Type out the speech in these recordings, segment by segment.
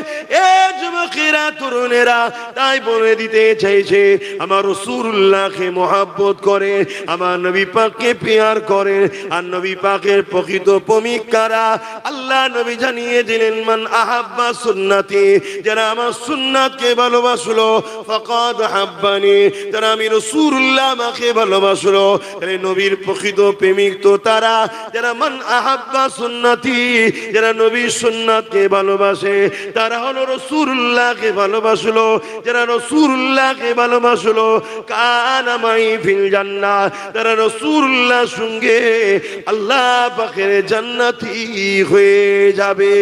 Yeah. তরুণেরা তাই বলে দিতে চাইছে, আমার রসুল্লাহকে মহাব্বত করে, আমার নবী পাককে পেয়ার করে, আর নবী পাকের প্রকৃত প্রেমিকারা আল্লাহ নবী জানিয়ে দিলেন মান আহাব্বা সুন্নাতি যারা আমার সুন্নাতকে ভালোবাসলো, ফকাদ হাব্বানি যারা আমি রসুল্লাহ আমাকে ভালোবাসলো, তাহলে নবীর প্রকৃত প্রেমিক তো তারা, যারা মান আহাব্বা সুন্নাতি যারা নবীর সুন্নাতকে ভালোবাসে, তারা হলো রসুল্লাহকে ভালোবাসলো, যারা রসুল্লাহকে ভালোবাসলো কানামাই ফিল জান্নাহ, তারা রসুল্লাহ সঙ্গে আল্লাহ পাখের জান্নাতি হয়ে যাবে।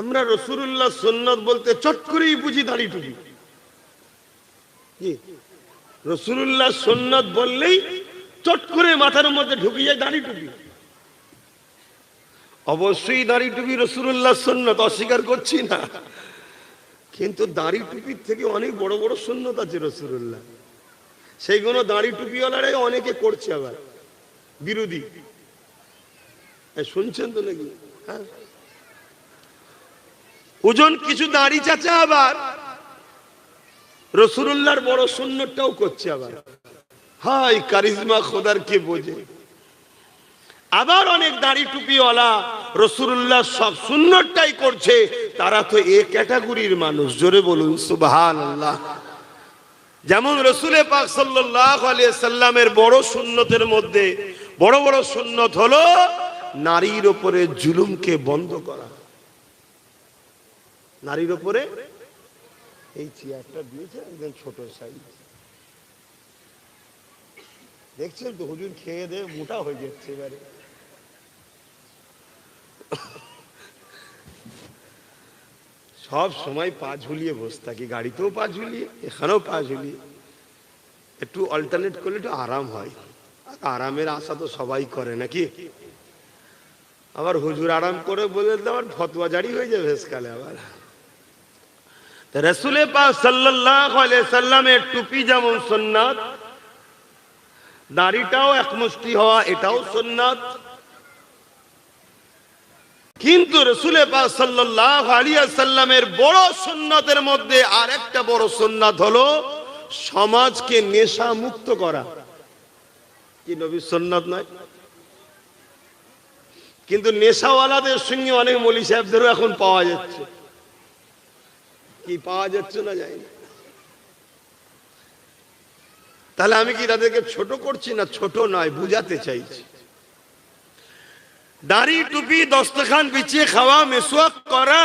আমরা রসুল্লাহ সুন্নত বলতে চট করেই বুঝি দাড়ি টুপি। রসুল্লাহ সুন্নত বললেই চট করে মাথার মধ্যে ঢুকে যায় দাড়ি টুপি। অবশ্যই দাঁড়ি টুপি রসুল্লাহ সুন্নত অস্বীকার করছি না। কিন্তু দাড়ি টুপির থেকে অনেক বড় বড় সুন্নত আছে রসুল্লাহ। সেইগুলো দাড়ি টুপিওয়ালারাই অনেকে করছে আবার। বিরোধী। শুনছেন তো নাকি? হ্যাঁ। ওজন কিছু দাড়ি চাচা আবার। রসুল্লাহর বড় সুন্নতটাও করছে আবার। হাই কারিজমা খোদার কে বোঝে? আবার অনেক দাড়ি টুপিওয়ালা রসুল্লাহ সব সুন্নতটাই করছে, তারা তো এ ক্যাটাগরির মানুষ, জোরে বলুন সুবহান আল্লাহ যেমন রসুলে পাক সাল্লাহ সাল্লামের বড় সুন্নতের মধ্যে, বড় বড় সুন্নত হলো নারীর ওপরে জুলুমকে বন্ধ করা। নারীর ওপরে? এই চেয়ারটা দিয়েছে একদম ছোট সাইজ। দেখছেন তো, হুজুর খেয়ে দিয়ে মোটা হয়ে যাচ্ছে এবারে। সব সময় পা ঝুলিয়ে বসে থাকি, গাড়িতেও পা ঝুলিয়ে, এখানেও পা ঝুলিয়ে। একটু অল্টারনেট করলে একটু আরাম হয়। আর আরামের আশা তো সবাই করে, নাকি? আবার হুজুর আরাম করে বলে দিলে আবার ফতোয়া জারি হয়ে যাবে শেষকালে আবার। রসুলে পাক সাল্লাল্লাহু সাল্লামের টুপি যেমন সুন্নাত দাড়িটাও একমুষ্টি হওয়া, এটাও সুন্নাত। কিন্তু রসুলে সাল্লামের বড় সুন্নাতের মধ্যে আরেকটা বড় সুন্নাত হলো সমাজকে নেশা মুক্ত করা। কি নবী সুন্নাত নয়? কিন্তু নেশাওয়ালাদের সঙ্গে অনেক মলি সাহেবদেরও এখন পাওয়া যাচ্ছে। কি পাওয়া যাচ্ছে না যায় না। তাহলে আমি কি তাদেরকে ছোট করছি না ছোট নয়, বুঝাতে চাইছি। দাড়ি, টুপি, দস্তখান বিছিয়ে খাওয়া মেসোয়াক করা,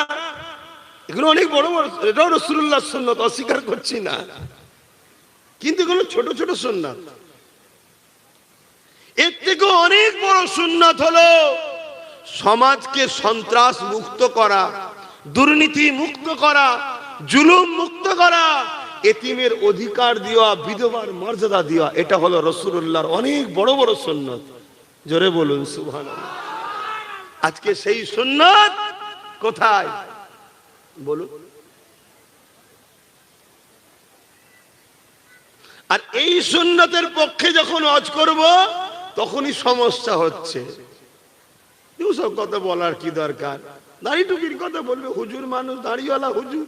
এগুলো অনেক বড় বড়, এটাও রসুল্লাহ সুন্নত, অস্বীকার করছি না। কিন্তু এগুলো ছোট ছোট সুন্নাত। এর থেকে অনেক বড় সুন্নাত হলো সমাজকে সন্ত্রাস মুক্ত করা, দুর্নীতি মুক্ত করা, জুলুম মুক্ত করা এতিমের অধিকার দেওয়া বিধবার মর্যাদা দেওয়া এটা হলো রসুল্লাহর অনেক বড় বড় সুন্নত। জোরে বলুন সুবহান আজকে সেই সুন্নত কোথায়? বলুন। আর এই সুন্নতের পক্ষে যখন অজ করব, তখনই সমস্যা হচ্ছে। কথা বলার কি দরকার? দাড়ি টুপির কথা বলবে, হুজুর মানুষ, দাড়িওয়ালা হুজুর।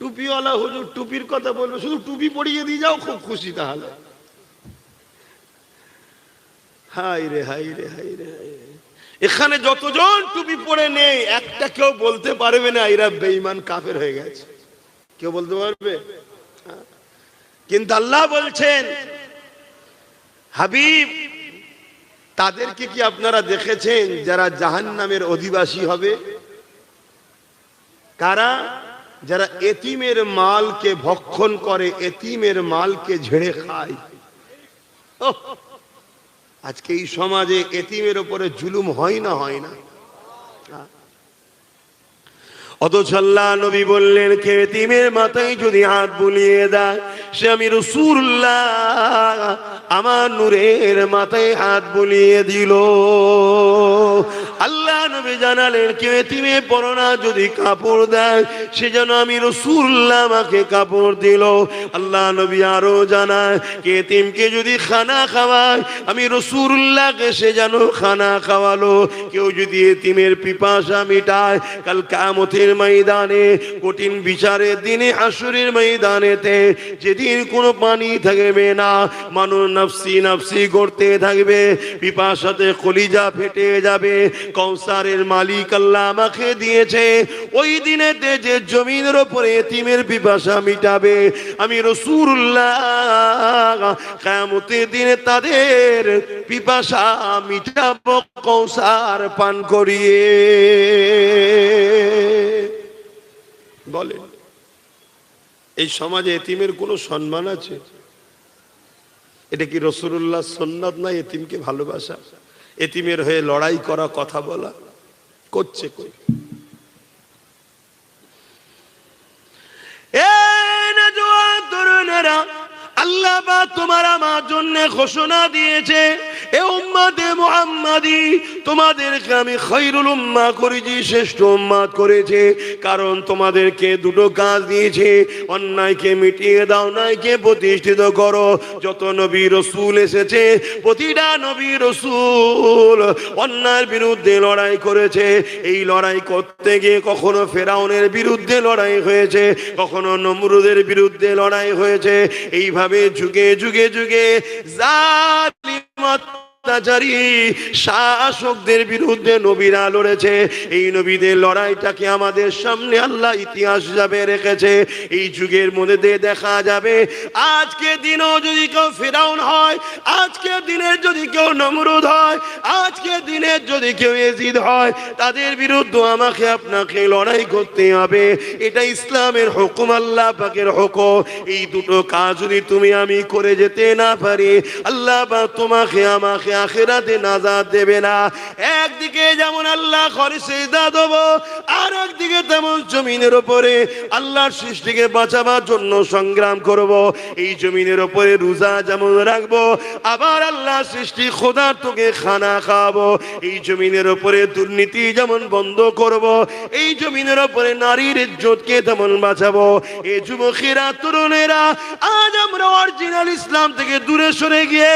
টুপিওয়ালা হুজুর টুপির কথা বলবে, শুধু টুপি পরিয়ে দিয়ে যাও, খুব খুশি তাহলে। হাই রে হাই রে হাই রে হাই রে। এখানে যতজন টুপি পরে নেই, একটা কেউ বলতে পারবে না, এরা বেঈমান, কাফের হয়ে গেছে। কেউ বলতে পারবে। কিন্তু আল্লাহ বলছেন, হাবিব, তাদেরকে কি আপনারা দেখেছেন যারা জাহান নামের অধিবাসী হবে? কারা? যারা এতিমের মালকে ভক্ষণ করে, এতিমের মালকে ঝেড়ে খায়। আজকে এই সমাজে এতিমের উপরে জুলুম হয় না হয় না। অথচ আল্লাহ নবী বললেন, কে এতিমের মাথায় যদি হাত বুলিয়ে দেয়, সে আমি রসুল্লাহ আমার নূরের মাথায় হাত বুলিয়ে দিল। আল্লাহ নবী জানালেন কেউ এতিমে পরনা যদি কাপড় দেয়, সে যেন আমি রসুল্লাহ আমাকে কাপড় দিল। আল্লাহ নবী আরও জানায় কে এতিমকে যদি খানা খাওয়ায়, আমি রসুল্লাহকে সে যেন খানা খাওয়ালো। কেউ যদি এতিমের পিপাসা মিটায়, কাল কামতের ময়দানে, কঠিন বিচারের দিনে আসরের ময়দানেতে, যেদিন কোনো পানি থাকবে না মানুষ নাফসি নাফসি করতে থাকবে, পিপাসাতে কলিজা ফেটে যাবে। কৌসারের মালিক আল্লাহ আমাকে দিয়েছে, ওই দিনেতে যে জমিনের ওপরে এতিমের পিপাসা মিটাবে। আমি রসুল্লাহ কামতের দিনে তাদের পিপাসা মিটাবো কৌসার পান করিয়ে। বলেন এই সমাজে এতিমের কোনো সম্মান আছে? এটা কি রসুল্লাহ সন্ন্যত না এতিমকে ভালোবাসা? এতিমের হয়ে লড়াই করা, কথা বলা? করছে কই? আল্লাহ বা তোমার আমার জন্য ঘোষণা দিয়েছে, এ উম্মাদে মুহাম্মাদি তোমাদেরকে আমি খৈরুল উম্মা করেছি, শ্রেষ্ঠ উম্মাদ করেছে। কারণ তোমাদেরকে দুটো কাজ দিয়েছে, অন্যায়কে মিটিয়ে দাও নাইকে প্রতিষ্ঠিত করো। যত নবী রসুল এসেছে, প্রতিটা নবী রসুল অন্যায়ের বিরুদ্ধে লড়াই করেছে। এই লড়াই করতে গিয়ে কখনো ফেরাউনের বিরুদ্ধে লড়াই হয়েছে, কখনো নমরুদের বিরুদ্ধে লড়াই হয়েছে। এইভাবে যুগে যুগে যুগে শাসকদের বিরুদ্ধে নবীরা লড়েছে। এই নবীদের লড়াইটাকে আমাদের সামনে আল্লাহ ইতিহাস রেখেছে। এই যুগের মধ্যে দেখা যাবে, আজকে যদি কেউ ফেরাউন হয়, আজকে যদি কেউ নমরুদ হয়, আজকে যদি কেউ এজিদ হয়, তাদের বিরুদ্ধে আমাকে আপনাকে লড়াই করতে হবে। এটা ইসলামের হুকুম, আল্লাহ পাকের হুকুম। এই দুটো কাজ যদি তুমি আমি করে যেতে না পারি, আল্লাহ বা তোমাকে আমাকে আখেরাতে নাজাদ দেবে না। একদিকে যেমন আল্লাহ ঘরে সেজদা দেবো আর একদিকে তেমন জমিনের ওপরে আল্লাহর সৃষ্টিকে বাঁচাবার জন্য সংগ্রাম করব। এই জমিনের ওপরে রোজা যেমন রাখব, আবার আল্লাহ সৃষ্টি খোদার তোকে খানা খাওয়াবো। এই জমিনের ওপরে দুর্নীতি যেমন বন্ধ করব, এই জমিনের ওপরে নারীর ইজ্জতকে তেমন বাঁচাবো। এই যুবকেরা, তরুণেরা, আজ আমরা অরিজিনাল ইসলাম থেকে দূরে সরে গিয়ে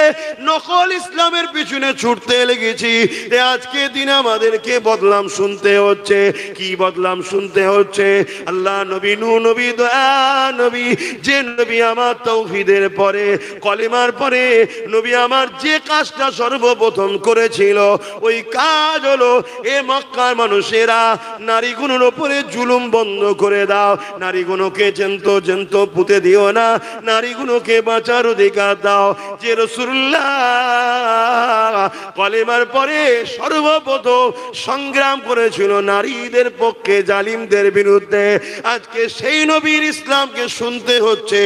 নকল ইসলামের পিছনে ছুটতে লেগেছি। আজকে দিন আমাদেরকে বদলাম শুনতে হচ্ছে। কি বদলাম শুনতে হচ্ছে? আল্লাহ নবী নু নবী, দয়া নবী, যে নবী আমার তৌহিদের পরে, কলিমার পরে, নবী আমার যে কাজটা সর্বপ্রথম করেছিল, ওই কাজ হলো, এ মক্কার মানুষেরা নারীগুলোর ওপরে জুলুম বন্ধ করে দাও। নারীগুলোকে জেন্ত জেন্ত পুঁতে দিও না। নারীগুলোকে বাঁচার অধিকার দাও। যে রসুল্লাহ কলেমার পরে সর্বপ্রথম সংগ্রাম করেছিল নারীদের পক্ষে, জালিমদের বিরুদ্ধে। আজকে সেই নবীর ইসলামকে শুনতে হচ্ছে,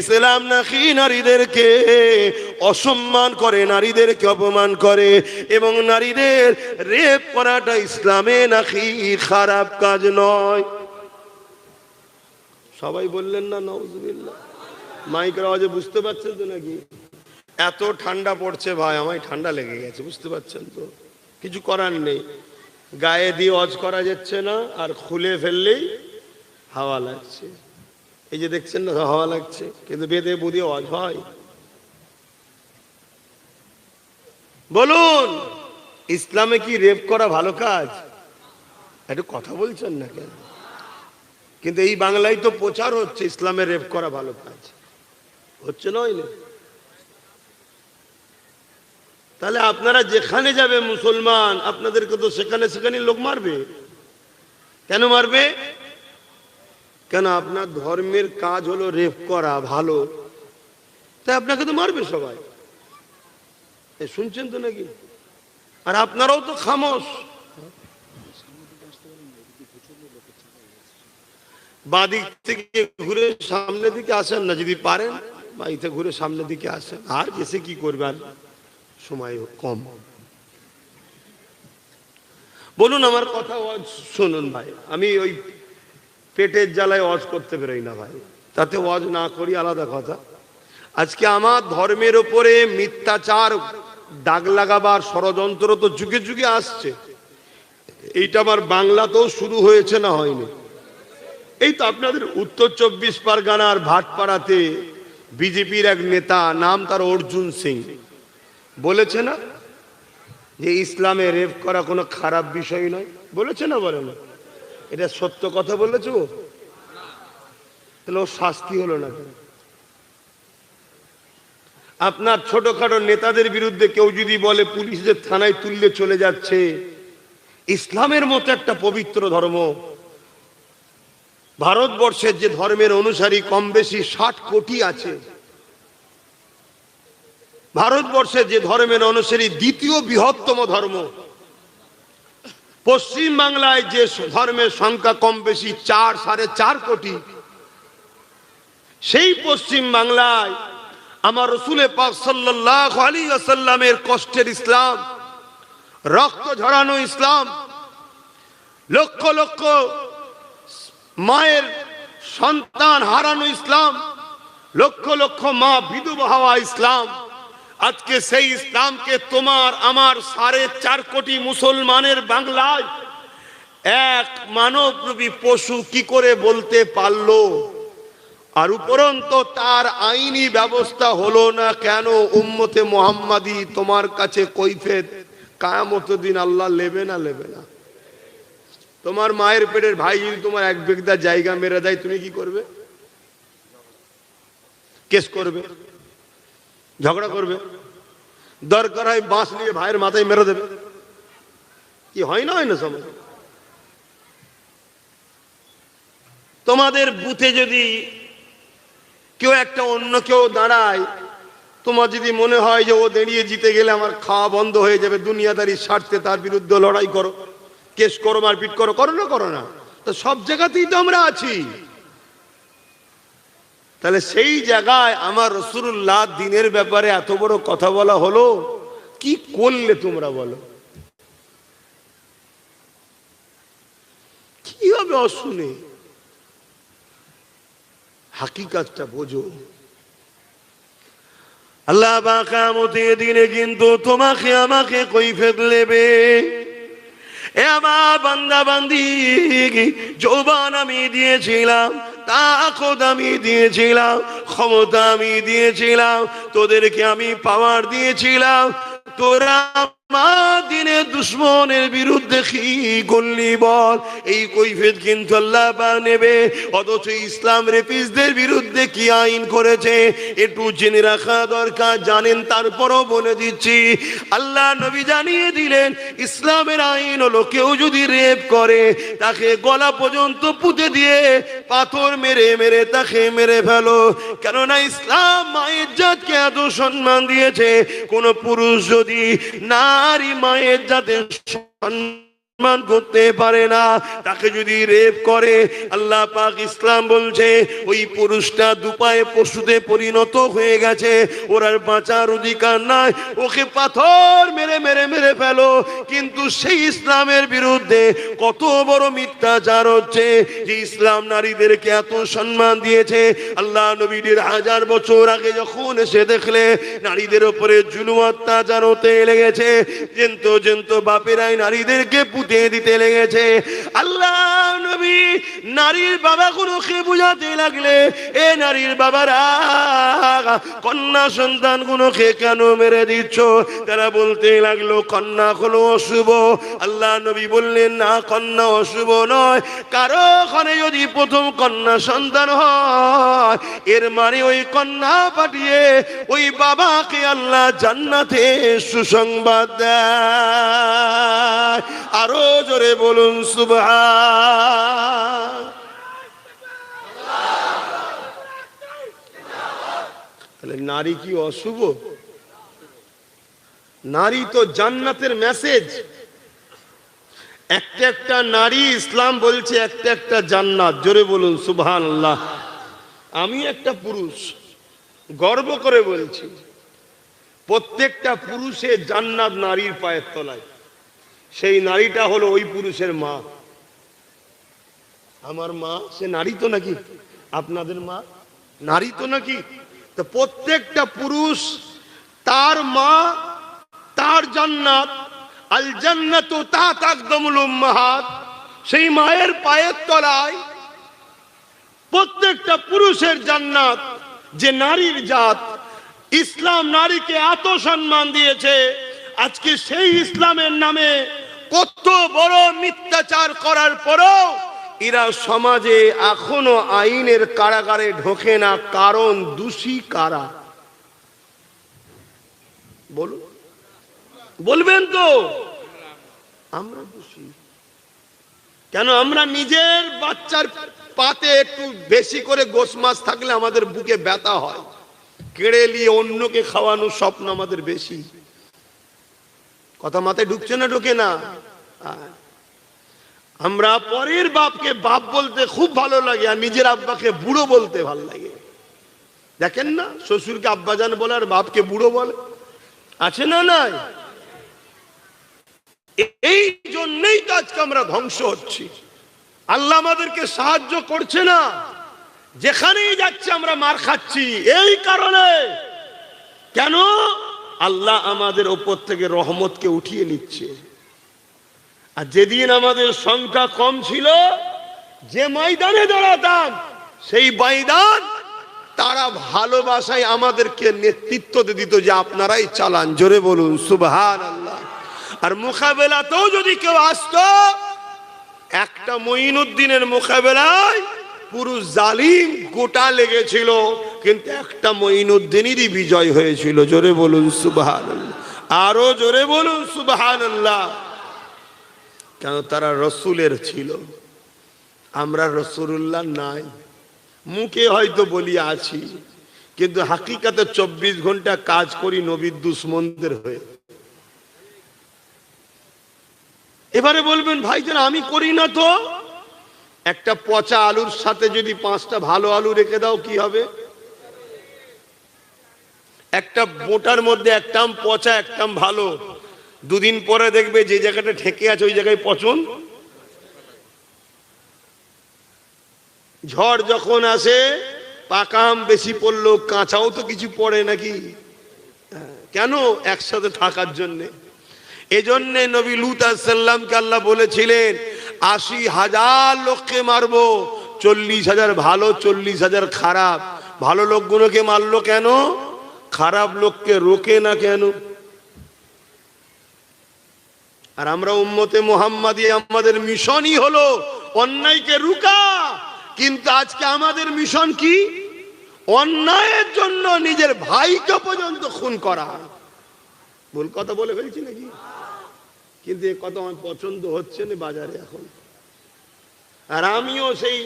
ইসলাম নাকি নারীদেরকে অসম্মান করে, নারীদেরকে অপমান করে এবং নারীদের রেপ করাটা ইসলামে নাকি খারাপ কাজ নয়? সবাই বললেন না নজবিল্লা মাইকের আওয়াজে বুঝতে পারছেন তো নাকি? এত ঠান্ডা পড়ছে ভাই, আমায় ঠান্ডা লেগে গেছে, বুঝতে পারছেন তো? কিছু করার নেই। গায়ে দিয়ে অজ করা যাচ্ছে না, আর খুলে ফেললেই হাওয়া লাগছে। এই যে দেখছেন না, হাওয়া লাগছে, কিন্তু বেঁধে বুঝে অজ হয়। বলুন, ইসলামে কি রেপ করা ভালো কাজ? একটু কথা বলছেন না কেন? কিন্তু এই বাংলায় তো প্রচার হচ্ছে, ইসলামে রেপ করা ভালো কাজ। হচ্ছে নয় না তাহলে আপনারা যেখানে যাবে মুসলমান, আপনাদেরকে তো সেখানে সেখানে লোক মারবে। কেন মারবে? কেন আপনার ধর্মের কাজ হলো রেপ করা, ভালো। তাই আপনাকে তো মারবে সবাই। শুনছেন তো নাকি? আর আপনারাও তো খামোশ। বাদিক থেকে ঘুরে সামনের দিকে আসেন না, যদি পারেন। বাড়িতে ঘুরে সামনের দিকে আসেন। আর এসে কি করবেন? সময় কম। বলুন আমার কথা ওয়াজ শুনুন ভাই। আমি ওই পেটের জ্বালায় ওয়াজ করতে বেরোই না ভাই। তাতে ওয়াজ না করি আলাদা কথা। আজকে আমার ধর্মের ওপরে মিথ্যাচার, দাগ লাগাবার ষড়যন্ত্র তো যুগে যুগে আসছে। এইটা আমার বাংলাতেও শুরু হয়েছে না হয়নি। এই তো আপনাদের উত্তর চব্বিশ পরগনার ভাটপাড়াতে বিজেপির এক নেতা, নাম তার অর্জুন সিং। বলেছে না? যে ইসলামে রেপ করা কোনো খারাপ বিষয় নয়। বলেছে না বলে না? এটা সত্য কথা বলেছে? ও তাহলে ওর শাস্তি হলো না কেন? আপনার ছোটখাটো নেতাদের বিরুদ্ধে কেউ যদি বলে পুলিশদের থানায় তুললে চলে যাচ্ছে। ইসলামের মতো একটা পবিত্র ধর্ম। ভারতবর্ষের যে ধর্মের অনুসারী কম বেশি ষাট কোটি আছে। ভারতবর্ষের যে ধর্মের অনুসারী দ্বিতীয় বৃহত্তম ধর্ম, পশ্চিম বাংলায় যে ধর্মের সংখ্যা কম বেশি চার, সাড়ে চার কোটি, সেই পশ্চিম বাংলায় আমার রসুলে পাক সাল্লাহ আলী আসাল্লামের কষ্টের ইসলাম, রক্ত ঝরানো ইসলাম, লক্ষ লক্ষ মায়ের সন্তান হারানো ইসলাম, লক্ষ লক্ষ মা বিধবা হওয়া ইসলাম আজকে সেই ইসলামকে তোমার, আমার সাড়ে চার কোটি মুসলমানের বাংলায় এক মানবরূপী পশু কি করে বলতে পারল? আর উপরন্ত তার আইনি ব্যবস্থা হলো না কেন উম্মতে মোহাম্মদী তোমার কাছে কৈফেত কায়ামত দিন আল্লাহ নেবে না নেবে না। তোমার মায়ের পেটের ভাই যদি তোমার এক বেগদা জায়গা মেরে দেয়, তুমি কি করবে? কেস করবে? ঝগড়া করবে। দরকার হয় বাঁশ নিয়ে ভাইয়ের মাথায় মেরে দেবে। কি হয় না হয় না সমাজ তোমাদের বুথে যদি কেউ একটা অন্য কেউ দাঁড়ায়, তোমার যদি মনে হয় যে ও দাঁড়িয়ে জিতে গেলে আমার খাওয়া বন্ধ হয়ে যাবে, দুনিয়াদারি স্বার্থে তার বিরুদ্ধে লড়াই করো, কেস করো, মারপিট করো করো না করো না। তো সব জায়গাতেই তো আমরা আছি। তাহলে সেই জায়গায় আমার রসুল্লাহ দিনের ব্যাপারে এত বড় কথা বলা হলো? কি করলে তোমরা বলো? কি হবে অশুনে? হাকিকাতটা বোঝো। আল্লাহ বাকামতে দিনে কিন্তু তোমাকে আমাকে কৈফেত নেবে এ আমার বান্দা বান্দি যৌবান আমি দিয়েছিলাম। তাকত আমি দিয়েছিলাম ক্ষমতা আমি দিয়েছিলাম তোদেরকে আমি পাওয়ার দিয়েছিলাম তোরা দুশ্মনের বিরুদ্ধে কি করলি বল? এই কৈফেত কিন্তু আল্লাহ নেবে। অথচ ইসলাম রেপিসদের বিরুদ্ধে কি আইন করেছে? একটু জেনে রাখা দরকার, জানেন, তারপরও বলে দিচ্ছি। আল্লাহ নবী জানিয়ে দিলেন, ইসলামের আইন হলো কেউ যদি রেপ করে, তাকে গলা পর্যন্ত পুঁতে দিয়ে পাথর মেরে মেরে তাকে মেরে ফেলো। কেননা ইসলাম মায়ের জাতকে এত সম্মান দিয়েছে। কোন পুরুষ যদি নারী মায়ের জাতের সম্মান করতে পারে না, তাকে যদি রেপ করে, আল্লাহ পাক ইসলাম বলছে, ওই পুরুষটা দুপায়ে পশুতে পরিণত হয়ে গেছে, ওর আর বাঁচার অধিকার নাই, ওকে পাথর মেরে মেরে মেরে ফেলো। কিন্তু সেই ইসলামের বিরুদ্ধে কত বড় মিথ্যা মিথ্যাচার হচ্ছে, যে ইসলাম নারীদেরকে এত সম্মান দিয়েছে। আল্লাহ নবীদের হাজার বছর আগে যখন এসে দেখলে, নারীদের উপরে জুলুম অত্যাচার হতে লেগেছে, জেন্ত জেন্ত বাপেরাই নারীদেরকে পুঁতে দিতে লেগেছে। আল্লাহ নবী নারীর বাবা গুলোকে বুঝাতে লাগলে, এ নারীর বাবারা, কন্যা সন্তান গুলোকে কেন মেরে দিচ্ছ? তারা বলতে লাগল, কন্যা হলো অশুভ। আল্লাহ নবী বললেন, না, কন্যা অশুভ নয়। কারও ওখানে যদি প্রথম কন্যা সন্তান হয়, এর মানে ওই কন্যা পাঠিয়ে ওই বাবাকে আল্লাহ জান্নাতে সুসংবাদ দেয়। আরও জোরে বলুন তাহলে নারী কি অশুভ? নারী তো জান্নাতের মেসেজ একটা একটা নারী ইসলাম বলছে, একটা একটা জান্নাত। জোরে বলুন সুবহান আল্লাহ আমি একটা পুরুষ, গর্ব করে বলছি, প্রত্যেকটা পুরুষের জান্নাত নারীর পায়ের তলায়। সেই নারীটা হলো ওই পুরুষের মা। আমার মা, সে নারী তো নাকি? আপনাদের মা? নারী তো নাকি? তো প্রত্যেকটা পুরুষ, তার মা, তার জান্নাত আল জান্নাত তা তাকদমুল উম্মাহাত, সেই মায়ের পায়ের তলায় প্রত্যেকটা পুরুষের জান্নাত, যে নারীর জাত, ইসলাম নারীকে এত সম্মান দিয়েছে। আজকে সেই ইসলামের নামে কত বড় মিথ্যাচার করার পরও এরা সমাজে এখনও আইনের কারাগারে ঢোকে না, কারণ দোষী কারা? বলুন। বলবেন তো। আমরা দোষী। কেন আমরা নিজের বাচ্চার পাতে একটু বেশি করে গোস মাছ থাকলে আমাদের বুকে ব্যথা হয়। কেড়ে নিয়ে অন্যকে খাওয়ানোর স্বপ্ন আমাদের বেশি। কথা মাথায় ঢুকছে না, ঢুকে না? আমরা পরের বাপকে বাপ বলতে খুব ভালো লাগে আর নিজের আব্বাকে বুড়ো বলতে ভালো লাগে। দেখেন না, শ্বশুরকে আব্বাজান বলে আর বাপকে বুড়ো বলে। আছে না নাই? এই জন্যই তো আজকে আমরা ধ্বংস হচ্ছি। আল্লাহ আমাদেরকে সাহায্য করছে না। যেখানেই যাচ্ছে আমরা মার খাচ্ছি। এই কারণে। কেন? আল্লাহ আমাদের ওপর থেকে রহমতকে উঠিয়ে নিচ্ছে। আর যেদিন আমাদের সংখ্যা কম ছিল, যে ময়দানে দাঁড়াতাম, সেই ময়দান তারা ভালোবাসায় আমাদেরকে নেতৃত্ব দিত যে আপনারাই চালান। জোরে বলুন সুবহান আল্লাহ আর মোকাবেলাতেও যদি কেউ আসতো, একটা মঈনুদ্দিনের মোকাবেলায় পুরো জালিম গোটা লেগেছিল। কিন্তু একটা মঈনুদ্দিনেরই বিজয় হয়েছিল, জোরে বলুন সুবহান আরও জোরে বলুন সুবহান কেন তারা রসুলের ছিল? আমরা রসুল্লাহ নাই। মুখে হয়তো বলি আছি, কিন্তু হাকিকাতে চব্বিশ ঘণ্টা কাজ করি নবীর দুশ্মনদের হয়ে। এবারে বলবেন ভাই ভাইজান, আমি করি না তো? একটা পচা আলুর সাথে যদি পাঁচটা ভালো আলু রেখে দাও, কি হবে? একটা বোটার মধ্যে একটাম পচা, একটাম ভালো। দুদিন পরে দেখবে যে জায়গাটা ঠেকে আছে, ওই জায়গায় পচন। ঝড় যখন আসে পাকা আম বেশি পড়ল, কাঁচাও তো কিছু পড়ে নাকি? কেন একসাথে থাকার জন্যে? এজন্যে নবী লুত সাল্লামকে আল্লাহ বলেছিলেন, আশি হাজার লোককে মারবো, চল্লিশ হাজার ভালো, চল্লিশ হাজার খারাপ। ভালো লোকগুলোকে মারলো কেন? খারাপ লোককে রোকে না কেন? আর আমরা উম্মতে মোহাম্মদী আমাদের মিশনই হলো অন্যায়কে রুকা। কিন্তু আজকে আমাদের মিশন কি? অন্যায়ের জন্য নিজের ভাইকে পর্যন্ত খুন করা। ভুল কথা বলে ফেলছি নাকি? কিন্তু এ কথা আমার পছন্দ হচ্ছে না বাজারে এখন। আর আমিও সেই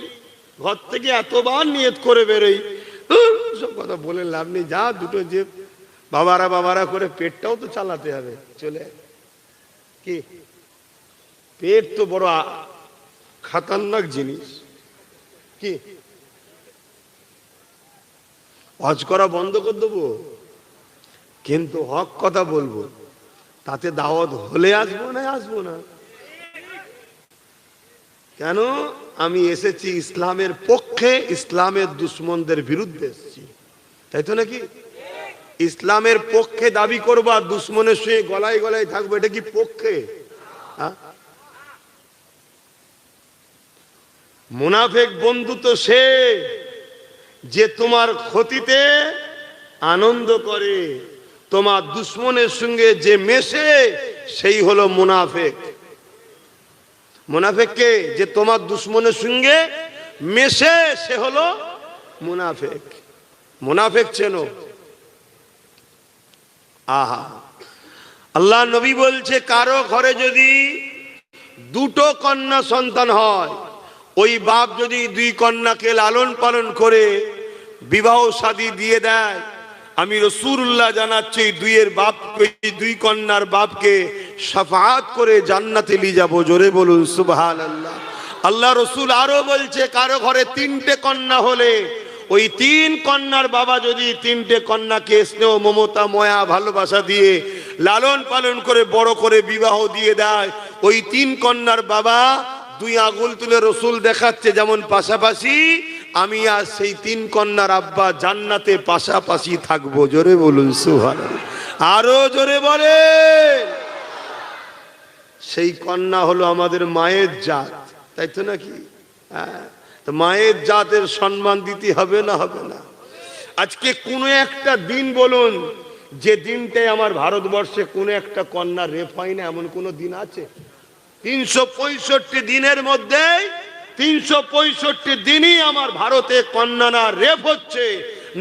ঘর থেকে এতবার নিয়ত করে বেরোই সব কথা বলে লাভ নেই। যা দুটো যে বাবারা বাবারা করে পেটটাও তো চালাতে হবে, চলে কি? পেট তো বড় খাতারনাক জিনিস। কি? হজ করা বন্ধ করে দেবো। কিন্তু হক কথা বলব, তাতে দাওয়াত হলে আসব না আসব না? কেন? আমি এসেছি ইসলামের পক্ষে, ইসলামের দুশ্মনদের বিরুদ্ধে এসেছি। তাই তো নাকি? ইসলামের পক্ষে দাবি করব দুশ্মনের সঙ্গে গলায় গলায় থাকব, এটা কি পক্ষে? মুনাফেক বন্ধু তো সে যে তোমার ক্ষতিতে আনন্দ করে, তোমার দুশ্মনের সঙ্গে যে মেশে, সেই হলো মুনাফেক। মুনাফেককে যে তোমার দুশ্মনের সঙ্গে মেশে, সে হলো মুনাফেক। মুনাফেক চেনো? আহা। আল্লাহ নবী বলছে, কারও ঘরে যদি দুটো কন্যা সন্তান হয়, ওই বাপ যদি দুই কন্যাকে লালন পালন করে বিবাহ শাদী দিয়ে দেয় আমি রসুল্লাহ জানাচ্ছি, দুইয়ের বাপ এই দুই কন্যার বাপকে সাফাত করে জান্নাতে নিয়ে যাব। জোরে বলুন সুবহান আল্লাহ আল্লাহ রসুল আরও বলছে, কারও ঘরে তিনটে কন্যা হলে, ওই তিন কন্যার বাবা যদি তিনটে কন্যাকে স্নেহ, মমতা, ময়া, ভালোবাসা দিয়ে লালন পালন করে, বড় করে বিবাহ দিয়ে দেয়, ওই তিন কন্যার বাবা দুই আঙুল তুলে রসুল দেখাচ্ছে, যেমন পাশাপাশি আমি আর সেই তিন কন্যার আব্বা জান্নাতে পাশাপাশি থাকব। জোরে বলুন সুহান আরও জোরে বলে সেই কন্যা হলো আমাদের মায়ের জাত, তাই তো নাকি? হ্যাঁ মায়ের জাতের সম্মান দিতে হবে না হবে না? আজকে কোনো একটা দিন বলুন, যে দিনটাই আমার ভারতবর্ষে কোনো একটা কন্যা রেপ হয় না এমন কোনো দিন আছে? তিনশো পঁয়ষট্টি দিনের মধ্যে তিনশো পঁয়ষট্টি দিনই আমার ভারতে কন্যারা রেপ হচ্ছে,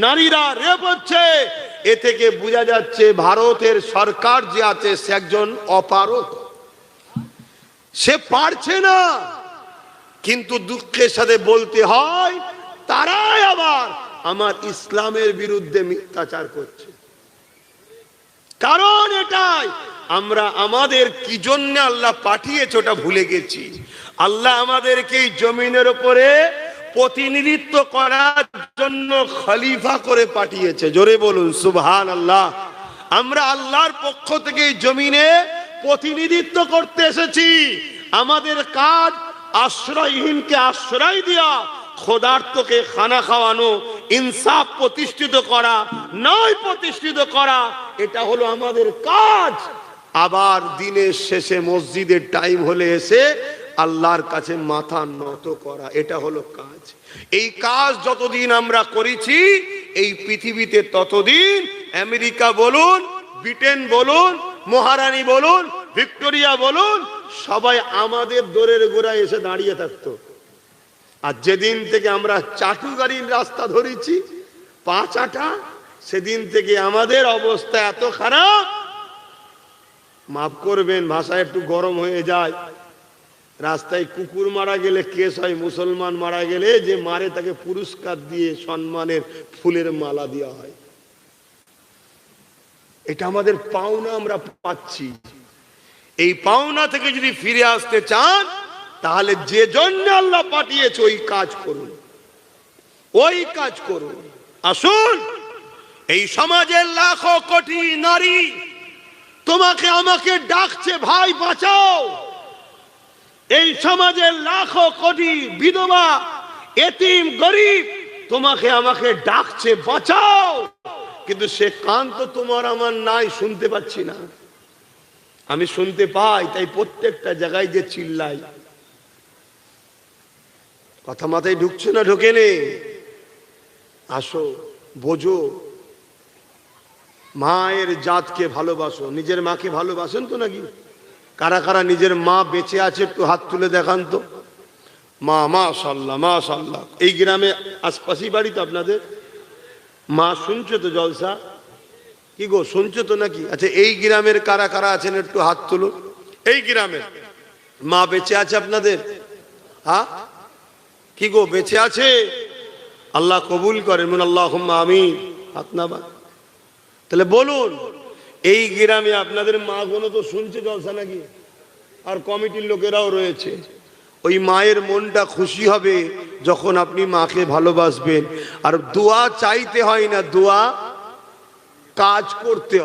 নারীরা রেপ হচ্ছে। এ থেকে বোঝা যাচ্ছে ভারতের সরকার যে আছে সে একজন অপারক সে পারছে না, কিন্তু দুঃখের সাথে বলতে হয়, তারাই আবার আমার ইসলামের বিরুদ্ধে মিথ্যাচার করছে। কারণ এটাই, আমরা আমাদের কি জন্য আল্লাহ পাঠিয়েছে ওটা ভুলে গেছি। আল্লাহ আমাদেরকে এই জমিনের উপরে প্রতিনিধিত্ব করার জন্য খলিফা করে পাঠিয়েছে। জোরে বলুন সুবহান আল্লাহ আমরা আল্লাহর পক্ষ থেকে জমিনে প্রতিনিধিত্ব করতে এসেছি। আমাদের কাজ আশ্রয়হীনকে আশ্রয় দেওয়া খোদার্থকে খানা খাওয়ানো, ইনসাফ প্রতিষ্ঠিত করা নয় প্রতিষ্ঠিত করা, এটা হলো আমাদের কাজ। আবার দিনের শেষে মসজিদের টাইম হলে এসে আল্লাহর কাছে মাথা নত করা, এটা হলো কাজ। এই কাজ যতদিন আমরা করেছি, এই পৃথিবীতে ততদিন আমেরিকা বলুন, ব্রিটেন বলুন, মহারানী বলুন, ভিক্টোরিয়া বলুন, সবাই আমাদের দোরের গোড়ায় এসে দাঁড়িয়ে থাকতো। আর যেদিন থেকে আমরা চাটু গাড়ির রাস্তা ধরেছি পাঁচ আটা সেদিন থেকে আমাদের অবস্থা এত খারাপ। মাফ করবেন, ভাষা একটু গরম হয়ে যায়। রাস্তায় কুকুর মারা গেলে কেস হয়, মুসলমান মারা গেলে যে মারে তাকে পুরস্কার দিয়ে সম্মানের ফুলের মালা দেওয়া হয়। এটা আমাদের পাওনা আমরা পাচ্ছি। এই পাওনা থেকে যদি ফিরে আসতে চান, তাহলে যে জন্য আল্লাহ পাঠিয়েছে, ওই কাজ করুন। ওই কাজ করুন। আসুন, এই সমাজের লাখো কোটি নারী, তোমাকে আমাকে ডাকছে, ভাই বাঁচাও। এই সমাজের লাখো কোটি বিধবা, এতিম, গরিব, তোমাকে আমাকে ডাকছে, বাঁচাও! কিন্তু সে কান তো তোমার আমার নাই, শুনতে পাচ্ছি না। আমি শুনতে পাই, তাই প্রত্যেকটা জায়গায় যে চিল্লাই। কথা মাথায় ঢুকছে না, ঢোকে নে? আসো, বোঝো। মায়ের জাতকে ভালোবাসো, নিজের মাকে ভালোবাসেন তো নাকি? কারা কারা নিজের মা বেঁচে আছে একটু হাত তুলে দেখান তো। মা মা সাল্লাহ মা সাল্লাহ এই গ্রামে আশপাশেই বাড়ি তো আপনাদের? মা, শুনছো তো জলসা? কি গো, শুনছো তো নাকি? আচ্ছা এই গ্রামের কারা কারা আছেন একটু হাত তুলুন এই গ্রামের মা বেঁচে আছে আপনাদের? হ্যাঁ? কি গো, বেঁচে আছে? আল্লাহ কবুল করেন আল্লাহ আমি হাত নামা তাহলে বলুন। এই গ্রামে আপনাদের মা গুলো তো শুনছে জলসা নাকি? আর কমিটির লোকেরাও রয়েছে। ওই মায়ের মনটা খুশি হবে যখন আপনি মাকে ভালোবাসবেন। আর দোয়া চাইতে হয় না, দোয়া কাজ করতে